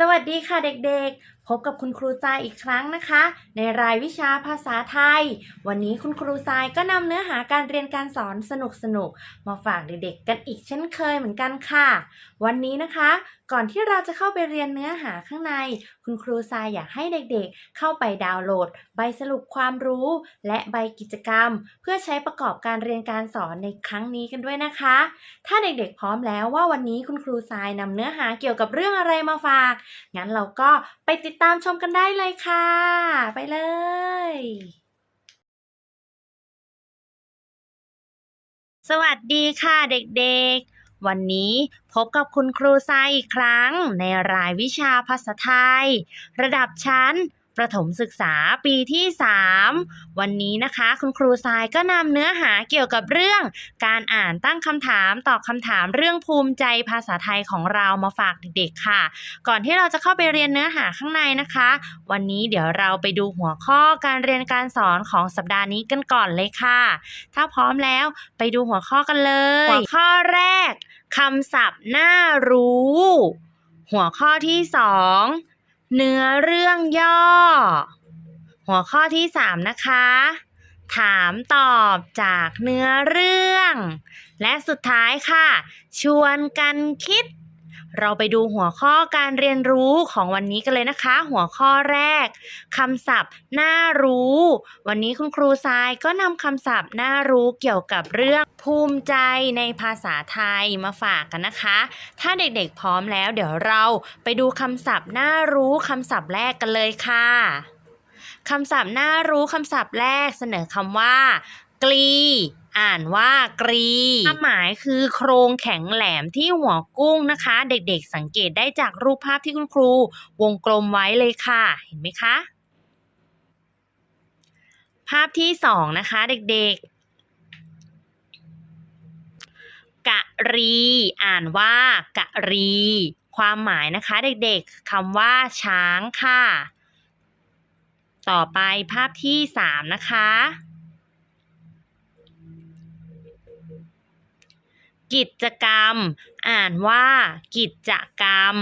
สวัสดีค่ะเด็กๆพบกับคุณครูทรายอีกครั้งนะคะ ในรายวิชาภาษาไทย วันนี้คุณครูทรายก็นำเนื้อหาการเรียนการสอนสนุกๆมาฝากเด็กๆ กันอีกเช่นเคยเหมือนกันค่ะ วันนี้นะคะ ก่อนที่เราจะเข้าไปเรียนเนื้อหาข้างใน คุณครูทรายอยากให้เด็กๆ เข้าไปดาวน์โหลด ใบสรุปความรู้ และใบกิจกรรม เพื่อใช้ประกอบการเรียนการสอนในครั้งนี้กันด้วยนะคะ ถ้าเด็กๆ พร้อมแล้วว่าวันนี้คุณครูทรายนำเนื้อหาเกี่ยวกับเรื่องอะไรมาฝากงั้นเราก็ไปติดตามชมกันได้เลยค่ะ ไปเลยสวัสดีค่ะเด็กๆ วันนี้พบกับคุณครูทรายอีกครั้งในรายวิชาภาษาไทย ระดับชั้น ประถมศึกษาปีที่ 3 วันนี้นะคะ คุณครูทรายก็นำเนื้อหาเกี่ยวกับเรื่อง การอ่านตั้งคำถามตอบคำถามเรื่องภูมิใจภาษาไทยของเรามาฝากเด็กๆค่ะ ก่อนที่เราจะเข้าไปเรียนเนื้อหาข้างในนะคะ วันนี้เดี๋ยวเราไปดูหัวข้อการเรียนการสอนของสัปดาห์นี้กันก่อนเลยค่ะ ถ้าพร้อมแล้วไปดูหัวข้อกันเลย หัวข้อแรกคำศัพท์น่ารู้ หัวข้อที่สอง เนื้อเรื่องย่อ หัวข้อที่สามนะคะ ถามตอบจากเนื้อเรื่อง และสุดท้ายค่ะ ชวนกันคิด เราไปดูหัวข้อการเรียนรู้ของวันนี้กันเลยนะคะ หัวข้อแรกคำศัพท์น่ารู้ วันนี้คุณครูทรายก็นำคำศัพท์น่ารู้เกี่ยวกับเรื่องภูมิใจในภาษาไทยมาฝากกันนะคะ ถ้าเด็กๆพร้อมแล้ว เดี๋ยวเราไปดูคำศัพท์น่ารู้คำศัพท์แรกกันเลยค่ะคำศัพท์น่ารู้คำศัพท์แรกเสนอคำว่า กลี อ่านว่ากรีความหมายคือโครงแข็งแหลมที่หัวกุ้งนะคะ เด็กๆสังเกตได้จากรูปภาพที่คุณครู วงกลมไว้เลยค่ะ เห็นไหมคะ ภาพที่สองนะคะเด็กๆ กะรี อ่านว่ากะรี ความหมายนะคะ เด็กๆคำว่า ช้างค่ะ ต่อไปภาพที่สามนะคะ กิจกรรม อ่านว่า กิจกรรม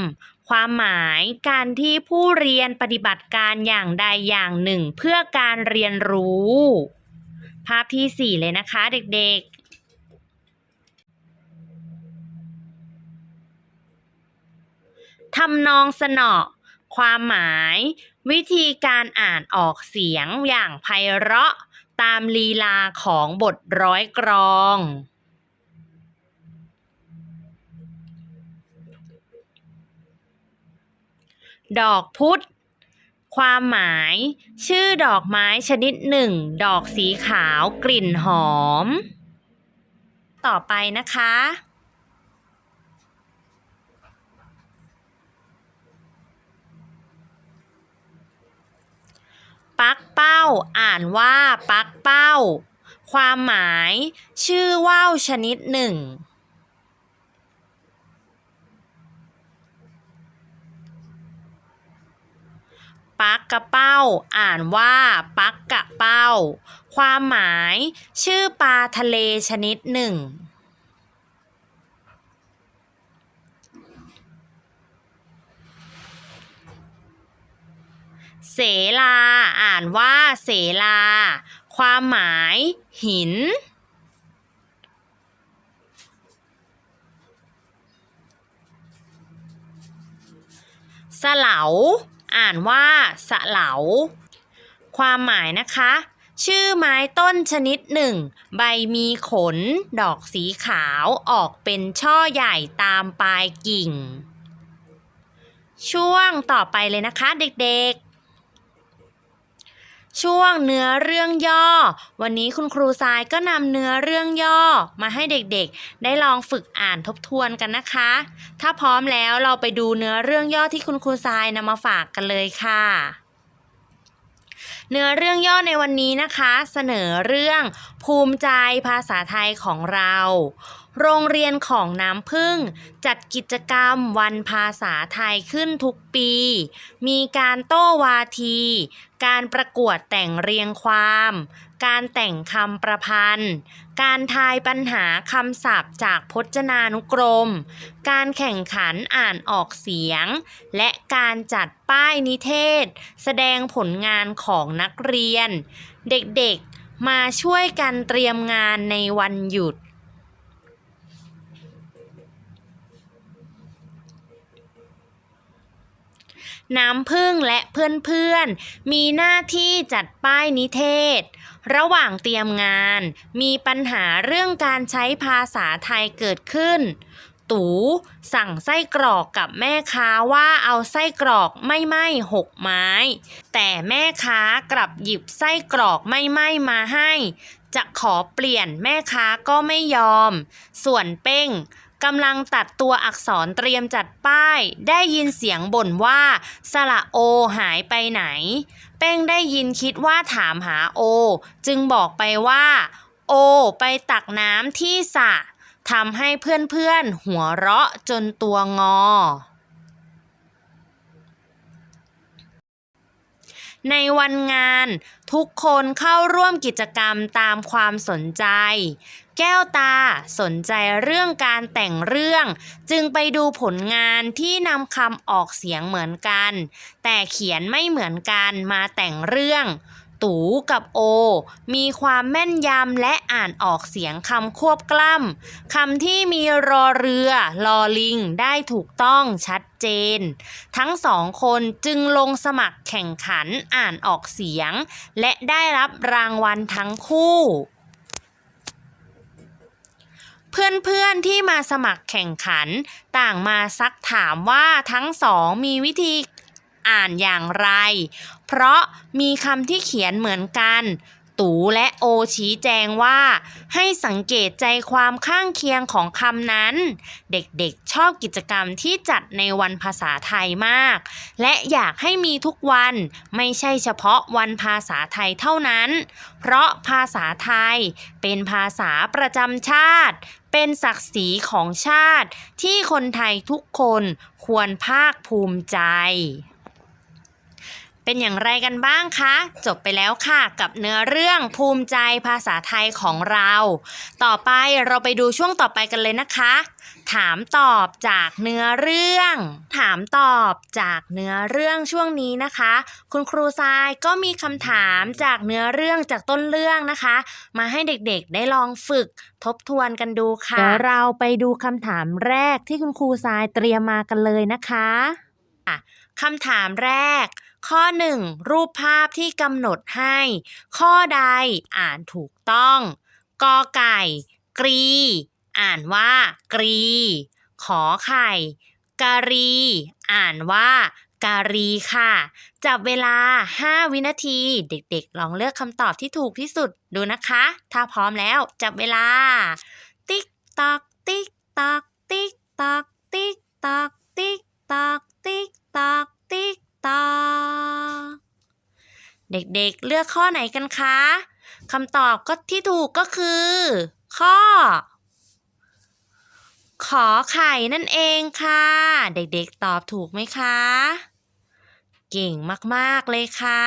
ความหมายการที่ผู้เรียนปฏิบัติการอย่างใดอย่างหนึ่ง เพื่อการเรียนรู้ ภาพที่สี่เลยนะคะเด็กๆทำนองสนอ ความหมาย วิธีการอ่านออกเสียงอย่างไพเราะ ตามลีลาของบทร้อยกรอง ดอกพุธความหมาย ชื่อดอกไม้ชนิดหนึ่ง ดอกสีขาวกลิ่นหอม ต่อไปนะคะ ปักเป้าอ่านว่าปักเป้า ความหมาย ชื่อว่าวชนิดหนึ่ง ปักกระเป้า อ่านว่าปักกะเป้า ความหมายชื่อปลาทะเลชนิดหนึ่ง เสลา อ่านว่าเสลา ความหมาย หินสลา อ่านว่าสะเหลา ความหมายนะคะ ชื่อไม้ต้นชนิดหนึ่ง ใบมีขน ดอกสีขาวออกเป็นช่อใหญ่ตามปลายกิ่ง ช่วงต่อไปเลยนะคะเด็กๆ ช่วงเนื้อเรื่องย่อ วันนี้คุณครูทรายก็นำเนื้อเรื่องย่อมาให้เด็กๆ ได้ลองฝึกอ่านทบทวนกันนะคะ ถ้าพร้อมแล้วเราไปดูเนื้อเรื่องย่อที่คุณครูทรายนำมาฝากกันเลยค่ะ เนื้อเรื่องย่อในวันนี้นะคะ เสนอเรื่องภูมิใจภาษาไทยของเรา โรงเรียนของน้ำพึ่ง จัดกิจกรรมวันภาษาไทยขึ้นทุกปี มีการโต้วาที การประกวดแต่งเรียงความ การแต่งคำประพันธ์ การทายปัญหาคำศัพท์จากพจนานุกรม การแข่งขันอ่านออกเสียง และการจัดป้ายนิเทศ แสดงผลงานของนักเรียน เด็กๆมาช่วยกันเตรียมงานในวันหยุด น้ำพึ่งและเพื่อนๆ มีหน้าที่จัดป้ายนิเทศ ระหว่างเตรียมงาน มีปัญหาเรื่องการใช้ภาษาไทยเกิดขึ้น ตูสั่งไส้กรอกกับแม่ค้าว่าเอาไส้กรอกไม่ไหม้หกไม้ แต่แม่ค้ากลับหยิบไส้กรอกไม่ไหม้มาให้ จะขอเปลี่ยนแม่ค้าก็ไม่ยอม ส่วนเป้ง กำลังตัดตัวอักษรเตรียมจัดป้าย ได้ยินเสียงบ่นว่า สระโอหายไปไหน เป้งได้ยินคิดว่าถามหาโอ จึงบอกไปว่า โอ ไปตักน้ำที่สระทำให้เพื่อนๆหัวเราะจนตัวงอ ในวันงานทุกคนเข้าร่วมกิจกรรมตามความสนใจ แก้วตาสนใจเรื่องการแต่งเรื่อง จึงไปดูผลงานที่นำคำออกเสียงเหมือนกัน แต่เขียนไม่เหมือนกันมาแต่งเรื่อง ตูกับโอ มีความแม่นยำและอ่านออกเสียงคำควบกล้ำคำที่มีรอเรือลอลิงได้ถูกต้องชัดเจน ทั้งสองคนจึงลงสมัครแข่งขันอ่านออกเสียง และได้รับรางวัลทั้งคู่ เพื่อนๆที่มาสมัครแข่งขัน ต่างมาซักถามว่าทั้งสองมีวิธีอ่านอย่างไร เพราะมีคำที่เขียนเหมือนกัน ตูและโอชี้แจงว่า ให้สังเกตใจความข้างเคียงของคำนั้น เด็กๆชอบกิจกรรมที่จัดในวันภาษาไทยมาก และอยากให้มีทุกวันไม่ใช่เฉพาะวันภาษาไทยเท่านั้น เพราะภาษาไทยเป็นภาษาประจำชาติเป็นศักดิ์ศรีของชาติที่คนไทยทุกคนควรภาคภูมิใจ เป็นอย่างไรกันบ้างคะ จบไปแล้วค่ะกับเนื้อเรื่องภูมิใจภาษาไทยของเรา ต่อไปเราไปดูช่วงต่อไปกันเลยนะคะ ถามตอบจากเนื้อเรื่อง ถามตอบจากเนื้อเรื่องช่วงนี้นะคะ คุณครูทรายก็มีคำถามจากเนื้อเรื่องจากต้นเรื่องนะคะ มาให้เด็กๆได้ลองฝึกทบทวนกันดูค่ะเดี๋ยวเราไปดูคำถามแรกที่คุณครูทรายเตรียมมากันเลยนะคะอะคำถามแรก ข้อ 1 รูปภาพที่กำหนดให้ ข้อใดอ่านถูกต้องกอไก่ กรี อ่านว่า กรี ขอไข่การี อ่านว่า การีค่ะ จับเวลา 5 วินาที เด็กๆ ลองเลือกคำตอบที่ถูกที่สุดดูนะคะ ถ้าพร้อมแล้วจับเวลา ติ๊กตอกติ๊กตอกติ๊กตอกติ๊กตอกติ๊กตอกติ๊กตอกติ๊ก ตอกเด็กๆเลือกข้อไหนกันคะคำตอบก็ที่ถูกก็คือ ข้อ ขอไข่นั่นเองค่ะ เด็กๆตอบถูกไหมคะ เก่งมากๆเลยค่ะ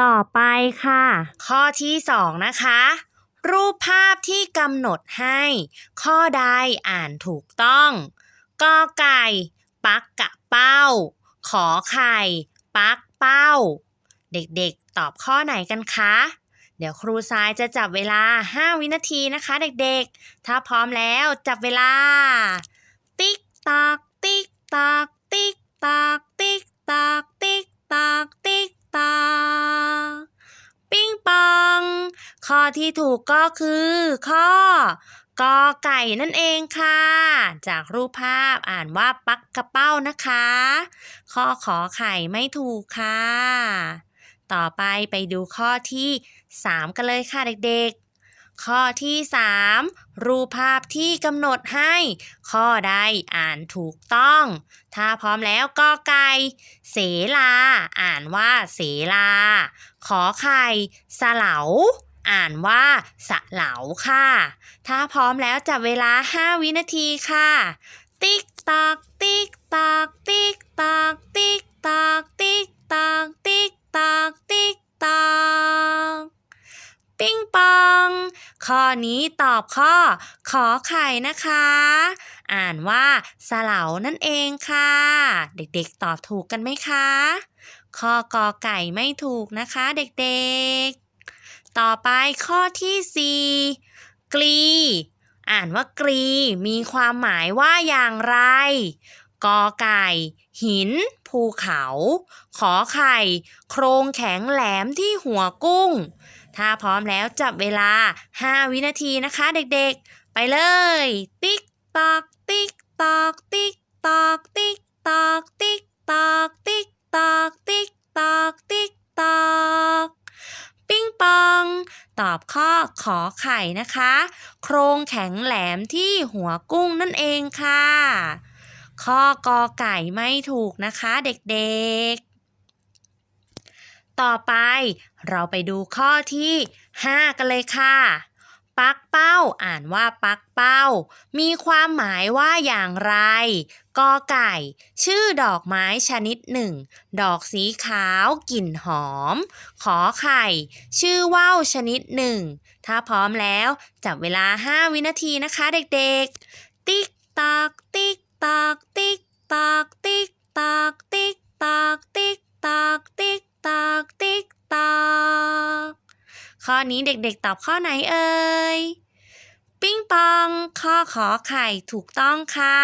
ต่อไปค่ะ ข้อที่สองนะคะ รูปภาพที่กำหนดให้ ข้อใดอ่านถูกต้องกอไก่ ปักกะเป้า ขอไข่ ปักเป้า เด็กๆ ตอบข้อไหนกันคะ เดี๋ยวครูทรายจะจับเวลา 5 วินาทีนะคะ เด็กๆ ถ้าพร้อมแล้วจับเวลา ติ๊กตอกติ๊กตอกติ๊กตอกติ๊กตอกติ๊กตอกติ๊กตอกปิ้งปอง ข้อที่ถูกก็คือข้อ กอไก่นั่นเองค่ะ จากรูปภาพอ่านว่าปักกระเป้านะคะ ข้อขอไข่ไม่ถูกค่ะ ต่อไปไปดูข้อที่ 3 กันเลยค่ะเด็กๆ ข้อที่ 3 รูปภาพที่กำหนดให้ ข้อใดอ่านถูกต้อง ถ้าพร้อมแล้วกอไก่ เสลา อ่านว่าเสลา ขอไข่สเหลา อ่านว่าสะเหลาค่ะ ถ้าพร้อมแล้วจับเวลา 5 วินาทีค่ะ ติ๊กตอกติ๊กตอกติ๊กตอกติ๊กตอกติ๊กตอกติ๊กตอกติ๊กตอกปิ้งปอง ข้อนี้ตอบข้อ ขอไข่นะคะ อ่านว่าสะเหลานั่นเองค่ะ เด็กๆตอบถูกกันไหมคะ ข้อกอไก่ไม่ถูกนะคะเด็กๆ ต่อไปข้อที่ 4กรีอ่านว่ากรีมีความหมายว่าอย่างไรกอไก่ หิน ภูเขา ขอไข่ โครงแข็งแหลมที่หัวกุ้ง ถ้าพร้อมแล้วจับเวลา 5 วินาทีนะคะเด็กๆ ไปเลย ติ๊กตอกติ๊กตอกติ๊กตอกติ๊กตอกติ๊กตอกติ๊กตอกติ๊กตอกติ๊กตอก ปิ้งปอง ตอบข้อขอไข่นะคะ โครงแข็งแหลมที่หัวกุ้งนั่นเองค่ะ ข้อกอไก่ไม่ถูกนะคะเด็กๆ ต่อไปเราไปดูข้อที่ 5 กันเลยค่ะปักเป้าอ่านว่าปักเป้า มีความหมายว่าอย่างไร กอไก่ ชื่อดอกไม้ชนิดหนึ่ง ดอกสีขาวกลิ่นหอม ขอไข่ ชื่อว่าวชนิดหนึ่ง ถ้าพร้อมแล้วจับเวลา 5 วินาทีนะคะเด็กๆ ติ๊กตอกติ๊กตอกติ๊กตอกติ๊กตอกติ๊กตอกติ๊กตอกติ๊กตอกติ๊กตอกข้อนี้เด็กๆตอบข้อไหนเอ่ย ปิ้งปองข้อขอไข่ถูกต้องค่ะ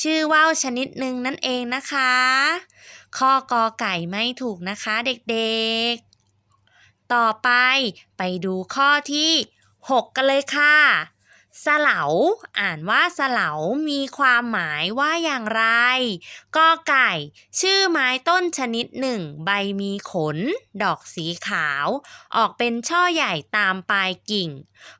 ชื่อว่าวชนิดหนึ่งนั่นเองนะคะ ข้อกอไก่ไม่ถูกนะคะเด็กๆ ต่อไปไปดูข้อที่ 6 กันเลยค่ะ สเหลาอ่านว่าสเหลามีความหมายว่าอย่างไรกอไก่ ชื่อไม้ต้นชนิดหนึ่ง ใบมีขน ดอกสีขาว ออกเป็นช่อใหญ่ตามปลายกิ่ง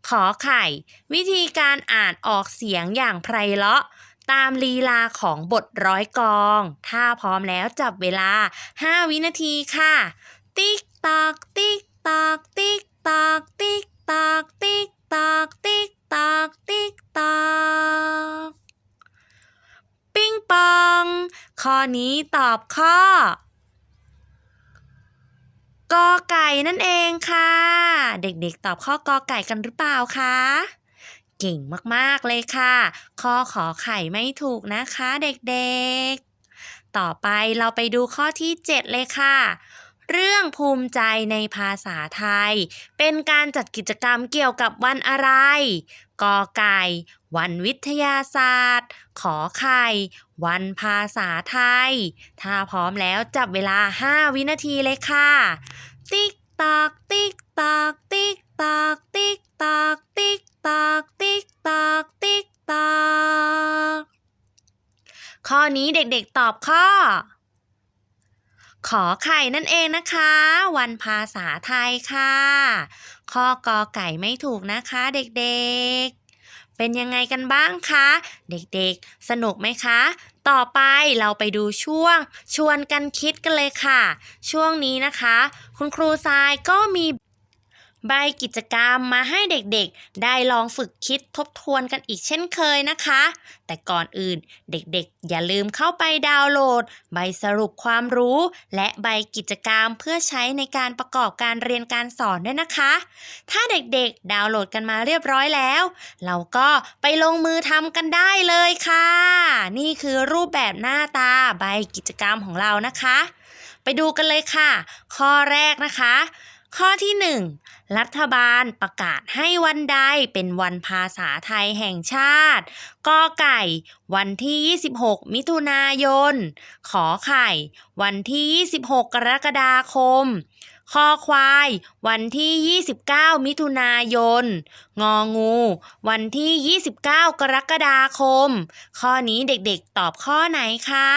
ขอไข่ วิธีการอ่านออกเสียงอย่างไพเราะ ตามลีลาของบทร้อยกอง ถ้าพร้อมแล้วจับเวลา 5 วินาทีค่ะ ติ๊กตอกติ๊กตอกติ๊กตอกติ๊กตอกติ๊กตอกติ๊ก ตอกติ๊กตอกปิ้งปอง ข้อนี้ตอบข้อกอไก่นั่นเองค่ะ เด็กๆ ตอบข้อกอไก่กันหรือเปล่าคะเก่งมากๆเลยค่ะ ข้อขอไข่ไม่ถูกนะคะเด็กๆ ต่อไปเราไปดูข้อที่ 7 เลยค่ะ เรื่องภูมิใจในภาษาไทย เป็นการจัดกิจกรรมเกี่ยวกับวันอะไร กอไก่ วันวิทยาศาสตร์ ขอไข่ วันภาษาไทย ถ้าพร้อมแล้วจับเวลา 5 วินาทีเลยค่ะ ติ๊กตอกติ๊กตอกติ๊กตอกติ๊กตอกติ๊กตอกติ๊กตอกติ๊กตอกข้อนี้เด็กๆตอบข้อ ขอไข่นั่นเองนะคะ วันภาษาไทยค่ะ ข้อกอไก่ไม่ถูกนะคะเด็กๆ เป็นยังไงกันบ้างคะ เด็กๆ สนุกไหมคะ ต่อไปเราไปดูช่วง ชวนกันคิดกันเลยค่ะ ช่วงนี้นะคะ คุณครูทรายก็มี ใบกิจกรรมมาให้เด็กๆ ได้ลองฝึกคิดทบทวนกันอีกเช่นเคยนะคะ แต่ก่อนอื่นเด็กๆ อย่าลืมเข้าไปดาวน์โหลด ใบสรุปความรู้ และใบกิจกรรมเพื่อใช้ในการประกอบการเรียนการสอนด้วยนะคะ ถ้าเด็กๆ ดาวน์โหลดกันมาเรียบร้อยแล้ว เราก็ไปลงมือทำกันได้เลยค่ะ นี่คือรูปแบบหน้าตาใบกิจกรรมของเรานะคะ ไปดูกันเลยค่ะ ข้อแรกนะคะ ข้อที่ 1 รัฐบาลประกาศให้วันใดเป็นวันภาษาไทยแห่งชาติ กอไก่ วันที่ 26 มิถุนายน ขอไข่ วันที่ 26 กรกฎาคม คอควาย วันที่ 29 มิถุนายน งองู วันที่ 29 กรกฎาคม ข้อนี้เด็กๆตอบข้อไหนคะ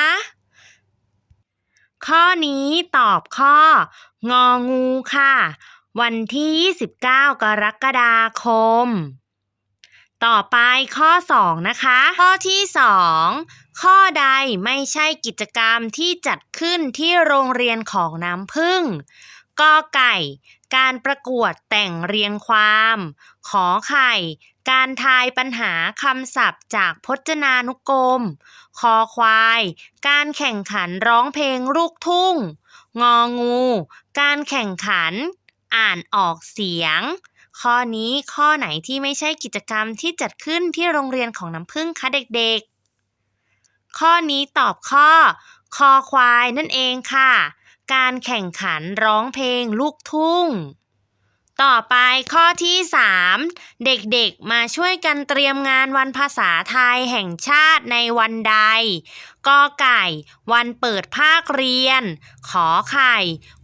ข้อนี้ตอบข้อ งองูค่ะ วันที่ 29 กรกฎาคม ต่อไปข้อ 2 นะคะ ข้อที่ 2 ข้อใดไม่ใช่กิจกรรมที่จัดขึ้นที่โรงเรียนของน้ำพึ่งกอไก่ การประกวดแต่งเรียงความ ขอไข่ การทายปัญหาคำศัพท์จากพจนานุกรม คอควาย การแข่งขันร้องเพลงลูกทุ่ง งองู การแข่งขัน อ่านออกเสียง ข้อนี้ข้อไหนที่ไม่ใช่กิจกรรมที่จัดขึ้นที่โรงเรียนของน้ำพึ่งคะเด็กๆ ข้อนี้ตอบข้อ คอควายนั่นเองค่ะ การแข่งขันร้องเพลงลูกทุ่ง ต่อไปข้อที่ 3 เด็กๆมาช่วยกันเตรียมงานวันภาษาไทยแห่งชาติในวันใดกอไก่ วันเปิดภาคเรียน ขอไข่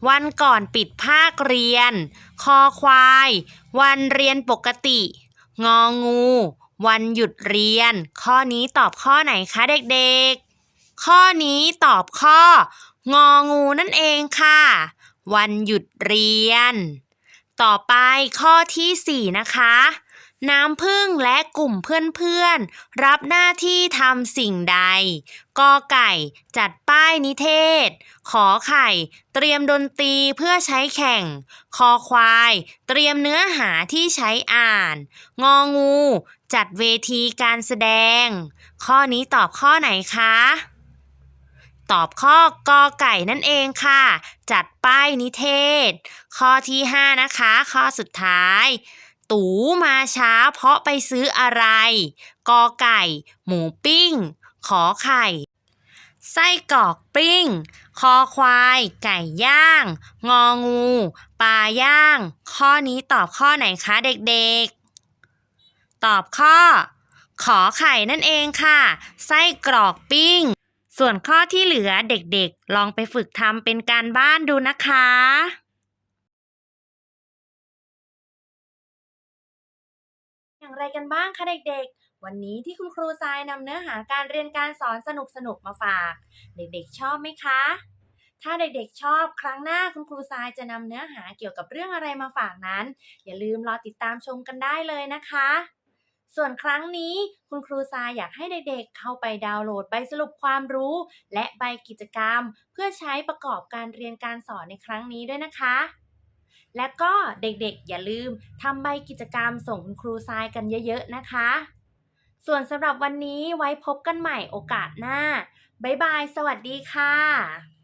วันก่อนปิดภาคเรียน คอควาย วันเรียนปกติ งองู วันหยุดเรียน ข้อนี้ตอบข้อไหนคะเด็กๆ ข้อนี้ตอบข้อ งองูนั่นเองค่ะ วันหยุดเรียน ต่อไปข้อทีสี่ 4 นะคะน้ำพึ่งและกลุ่มเพื่อนๆ รับหน้าที่ทำสิ่งใด กอไก่จัดป้ายนิเทศ ขอไข่ เตรียมดนตรีเพื่อใช้แข่ง คอควาย เตรียมเนื้อหาที่ใช้อ่าน งองู จัดเวทีการแสดง ข้อนี้ตอบข้อไหนคะ ตอบข้อกอไก่นั่นเองค่ะ จัดป้ายนิเทศ ข้อที่ 5 นะคะ ข้อสุดท้าย ตูมาช้าเพราะไปซื้ออะไร กอไก่ หมูปิ้ง ขอไข่ ไส้กรอกปิ้ง คอควาย ไก่ย่าง งองู ปลาย่าง ข้อนี้ตอบข้อไหนคะเด็กๆ ตอบข้อขอไข่นั่นเองค่ะ ไส้กรอกปิ้ง ส่วนข้อที่เหลือเด็กๆ ลองไปฝึกทำเป็นการบ้านดูนะคะอย่างไรกันบ้างคะเด็กๆ วันนี้ที่คุณครูทรายนำเนื้อหาการเรียนการสอนสนุกๆมาฝาก เด็กๆชอบไหมคะ ถ้าเด็กๆชอบครั้งหน้าคุณครูทรายจะนำเนื้อหาเกี่ยวกับเรื่องอะไรมาฝากนั้น อย่าลืมรอติดตามชมกันได้เลยนะคะ ส่วนครั้งนี้คุณครูทรายอยากให้เด็กๆ เข้าไปดาวน์โหลดใบสรุปความรู้ และใบกิจกรรม เพื่อใช้ประกอบการเรียนการสอนในครั้งนี้ด้วยนะคะ และก็เด็กๆ อย่าลืมทำใบกิจกรรมส่งคุณครูทรายกันเยอะๆนะคะ ส่วนสำหรับวันนี้ไว้พบกันใหม่โอกาสหน้า บ๊ายบาย สวัสดีค่ะ